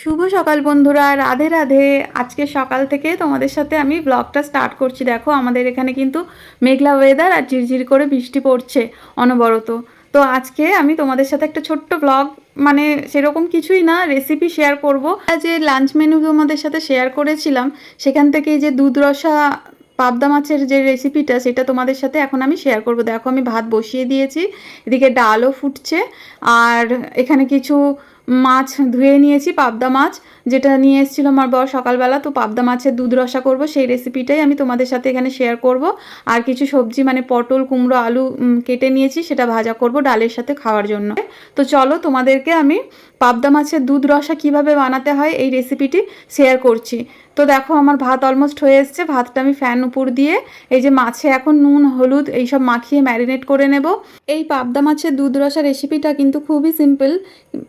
শুভ সকাল বন্ধুরা, রাধে রাধে। আজকে সকাল থেকে তোমাদের সাথে আমি ব্লগটা স্টার্ট করছি। দেখো, আমাদের এখানে কিন্তু মেঘলা ওয়েদার আর ঝিরঝির করে বৃষ্টি পড়ছে অনবরত। তো আজকে আমি তোমাদের সাথে একটা ছোট্ট ব্লগ মানে সেরকম কিছুই না রেসিপি শেয়ার করব। যে লাঞ্চ মেনু তোমাদের সাথে শেয়ার করেছিলাম, সেখান থেকে যে দুধ রসা, পাবদা মাছের যে রেসিপিটা সেটা তোমাদের সাথে এখন আমি শেয়ার করব। দেখো, আমি ভাত বসিয়ে দিয়েছি, এদিকে ডালও ফুটছে, আর এখানে কিছু মাছ ধুয়ে নিয়েছি, পাবদা মাছ, যেটা নিয়ে এসেছিল আমার বর সকালবেলা। তো পাবদা মাছের দুধ রসা করব, সেই রেসিপিটাই আমি তোমাদের সাথে এখানে শেয়ার করব। আর কিছু সবজি মানে পটল, কুমড়ো, আলু কেটে নিয়েছি, সেটা ভাজা করব ডালের সাথে খাওয়ার জন্য। তো চলো তোমাদেরকে আমি পাবদা মাছের দুধ রসা কীভাবে বানাতে হয় এই রেসিপিটি শেয়ার করছি। তো দেখো আমার ভাত অলমোস্ট হয়ে এসছে, ভাতটা আমি ফ্যান উপর দিয়ে এই যে মাছে এখন নুন, হলুদ এইসব মাখিয়ে ম্যারিনেট করে নেব। এই পাবদা মাছের দুধ রসা রেসিপিটা কিন্তু খুবই সিম্পল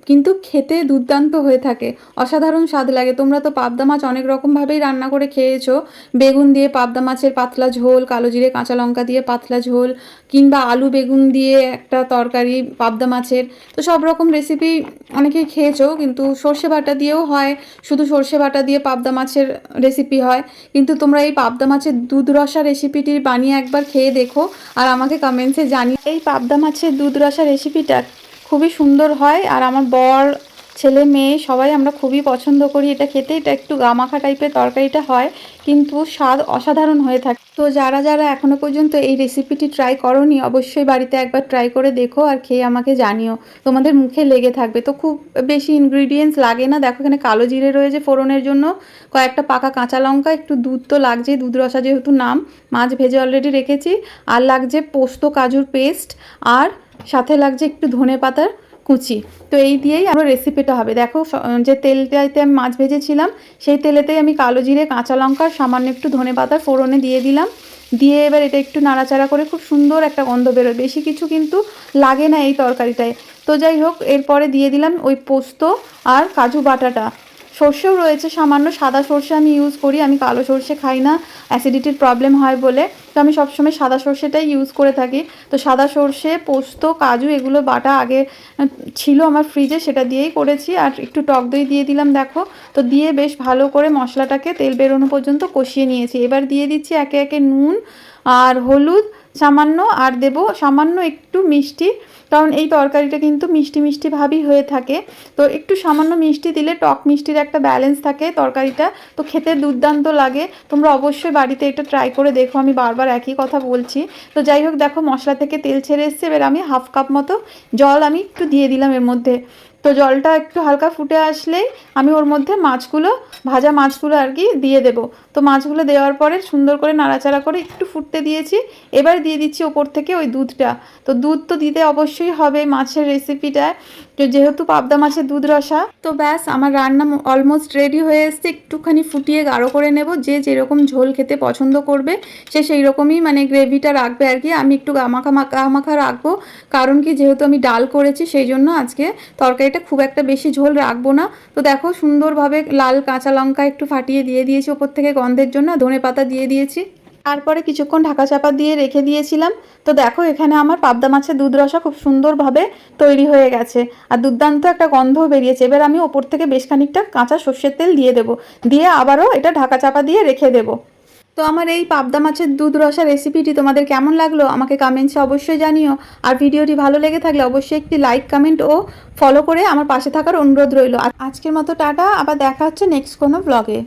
কিন্তু খেতে দুর্দান্ত হয়ে থাকে। অসাধারণ স্বাদ লাগে। তোমরা তো পাবদা মাছ অনেক রকমভাবেই রান্না করে খেয়েছো। বেগুন দিয়ে পাবদা মাছের পাতলা ঝোল, কালো জিরে, কাঁচা লঙ্কা দিয়ে পাতলা ঝোল, কিংবা আলু বেগুন দিয়ে একটা তরকারি পাবদা মাছের। তো সব রকম রেসিপি অনেকেই খেয়েছো, কিন্তু সর্ষে বাটা দিয়েও হয়, শুধু সর্ষে বাটা দিয়ে পাবদা মাছের রেসিপি হয়, কিন্তু তোমরা এই পাবদা মাছের দুধ রসা রেসিপিটি বানিয়ে একবার খেয়ে দেখো আর আমাকে কমেন্টসে জানি এই পাবদা মাছের দুধ রসা রেসিপিটা খুবই সুন্দর হয় আর আমার বর, ছেলে, মেয়ে, সবাই আমরা খুবই পছন্দ করি। এটা খেতে এটা একটু গামাখা টাইপের তরকারিটা হয়, কিন্তু স্বাদ অসাধারণ হয়ে থাকে। তো যারা যারা এখনও পর্যন্ত এই রেসিপিটি ট্রাই করনি, অবশ্যই বাড়িতে একবার ট্রাই করে দেখো আর খেয়ে আমাকে জানিও। তোমাদের মুখে লেগে থাকবে। তো খুব বেশি ইনগ্রিডিয়েন্টস লাগে না। দেখো এখানে কালো জিরে রয়েছে ফোড়নের জন্য। কয়েকটা পাকা কাঁচা লঙ্কা, একটু দুধ তো লাগছেই। দুধ রসা যেহেতু নাম, মাছ ভেজে অলরেডি রেখেছি। আর লাগছে পোস্ত কাজুর পেস্ট আর সাথে লাগছে একটু ধনে পাতার কুচি। তো এই দিয়েই আমার রেসিপিটা হবে। দেখো যে তেলটাতে আমি মাছ ভেজেছিলাম, সেই তেলেতেই আমি কালো জিরে, কাঁচা লঙ্কা, সামান্য একটু ধনে পাতা ফোড়নে দিয়ে দিলাম। দিয়ে এবার এটা একটু নাড়াচাড়া করে খুব সুন্দর একটা গন্ধ বেরোয়। বেশি কিছু কিন্তু লাগে না এই তরকারিটায়। তো যাই হোক, এরপরে দিয়ে দিলাম ওই পোস্ত আর কাজু বাটাটা। সর্ষেও রয়েছে সামান্য সাদা সর্ষে আমি ইউজ করি, আমি কালো সর্ষে খাই না অ্যাসিডিটির প্রবলেম হয় বলে। তো আমি সবসময় সাদা সর্ষেটাই ইউজ করে থাকি। তো সাদা সর্ষে, পোস্ত, কাজু এগুলো বাটা আগে ছিল আমার ফ্রিজে সেটা দিয়েই করেছি। আর একটু টক দই দিয়ে দিলাম, দেখো। তো দিয়ে বেশ ভালো করে মশলাটাকে তেল বেরোনো পর্যন্ত কষিয়ে নিয়েছি। এবার দিয়ে দিচ্ছি একে একে নুন আর হলুদ সামান্য, আর দেব সামান্য একটু মিষ্টি, কারণ এই তরকারিটা কিন্তু মিষ্টি মিষ্টি ভাবই হয়ে থাকে। তো একটু সামান্য মিষ্টি দিলে টক মিষ্টির একটা ব্যালেন্স থাকে তরকারিটা। তো খেতে দুর্দান্ত লাগে। তোমরা অবশ্যই বাড়িতে এটা ট্রাই করে দেখো, আমি বারবার একই কথা বলছি। তো যাই হোক, দেখো মশলা থেকে তেল ছেড়ে এসছে, এবার আমি হাফ কাপ মতো জল আমি একটু দিয়ে দিলাম এর মধ্যে। তো জলটা একটু হালকা ফুটে আসলেই আমি ওর মধ্যে মাছগুলো, ভাজা মাছগুলো আর কি দিয়ে দেব। তো মাছগুলো দেওয়ার পরে সুন্দর করে নাড়াচাড়া করে একটু ফুটতে দিয়েছি। এবার দিয়ে দিচ্ছি ওপর থেকে ওই দুধটা। তো দুধ তো দিতে অবশ্যই হবে মাছের রেসিপিটায় যেহেতু পাবদা মাছের দুধ রসা, তো ব্যাস আমার রান্না অলমোস্ট রেডি হয়ে এসছে। একটুখানি ফুটিয়ে গাঢ় করে নেব। যে যেরকম ঝোল খেতে পছন্দ করবে, সে সেই রকমই মানে গ্রেভিটা রাখবে আর কি। আমি একটু গামাখা মাখা মাখা রাখব। কারণ কি, যেহেতু আমি ডাল করেছি, সেই জন্য আজকে তরকারিটা খুব একটা বেশি ঝোল রাখব না। তো দেখো সুন্দরভাবে লাল কাঁচা লঙ্কা একটু ফাটিয়ে দিয়ে দিয়েছি ওপর থেকে গন্ধের জন্য, ধনে পাতা দিয়ে দিয়েছি। তারপরে কিছুক্ষণ ঢাকা চাপা দিয়ে রেখে দিয়েছিলাম। তো দেখো এখানে আমার পাবদা মাছের দুধ রসা খুব সুন্দরভাবে তৈরি হয়ে গেছে। আর দুর্দান্ত একটা গন্ধও বেরিয়েছে। এবার আমি ওপর থেকে বেশ খানিকটা কাঁচা সর্ষের তেল দিয়ে দেবো। দিয়ে আবারও এটা ঢাকা চাপা দিয়ে রেখে দেবো। তো আমার এই পাবদা মাছের দুধ রসা রেসিপিটি তোমাদের কেমন লাগল? আমাকে কমেন্টসে অবশ্যই জানিও। আর ভিডিওটি ভালো লেগে থাকলে অবশ্যই একটি লাইক কমেন্ট ও ফলো করে আমার পাশে থাকার অনুরোধ রইল। আজকের মতো টাটা, আবার দেখা হচ্ছে নেক্সট কোনো ব্লগে